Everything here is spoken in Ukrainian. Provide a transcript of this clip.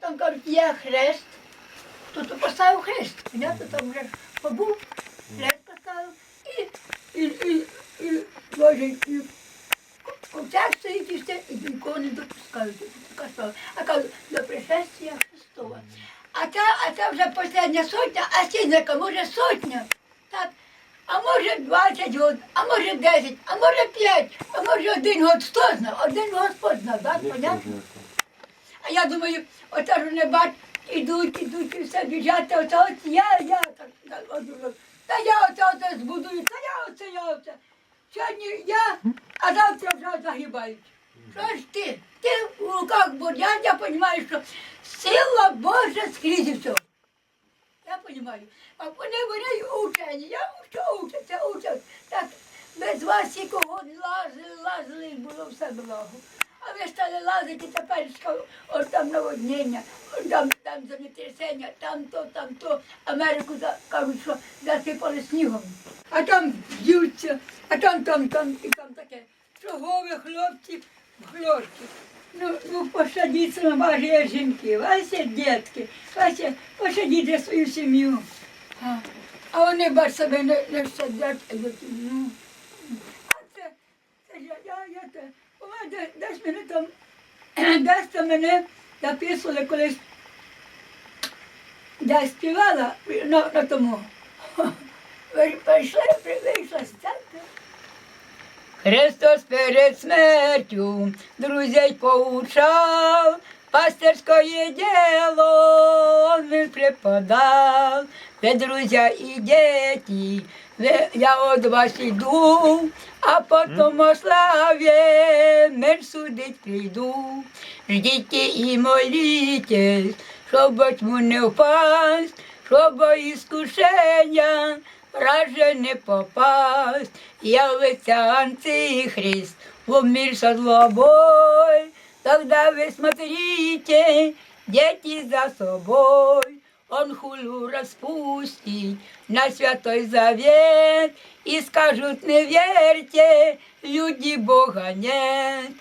там кажуть, є хрест. Тут поставив хрест. Понятно, там вже побув, хрест поставив. І, і, і, і, Боже, і ковчег стоїть і все, і нікого не допускають. А кажуть, до пришестя Христова. А це, а це вже остання сотня, а сінника може сотня. Так. А може 20 год, а може 10, а може 5, а може один год, хто знає, один Господь знає, так, понятно? А я думаю, оце ж вони бач, ідуть, ідуть і все біжать, а оце от я, я, так, так, та я оце, оце збудую, та я оце, я оце. Сьогодні я, а завтра вже загибають. Що ж ти? Ти в руках бур'ян, я розумію, що сила Божа скрізь все. Я розумію. А вони, вони учені, я що учаться, учать. Так, без вас і кого лазили, лазили, було все благо. Стали лазити тепер що от там наводнення, от там, там землетрясення, там то, там то. Америку за- кажуть, що засипали снігом. А там б'ються, а там, там, там, і там таке. Чого ви, хлопці, хлопці? Ну, ну посадіться на ваші жінки, ваші дітки, ваші, посадіть свою сім'ю. А, а вони бач себе не, не садять. а Ну. А це, це я, я, я те. У мене де- десь мене там, десь там мене записували колись, де співала на, на тому. Ви прийшли, вийшла з церкви. Христос перед смертю друзей поучав, пастирськое діло він преподав. Ви, друзья і діти, я от вас іду, а потом о славі мир судить прийду. Ждіть і молітесь, щоб во тьму не впасть, щоб іскушення враже не попасть. Явится антихрист, в мир со злобой. Тогда вы смотрите, дети за собой. Он хулу распустит на святой завет И скажут, не верьте, люди Бога нет.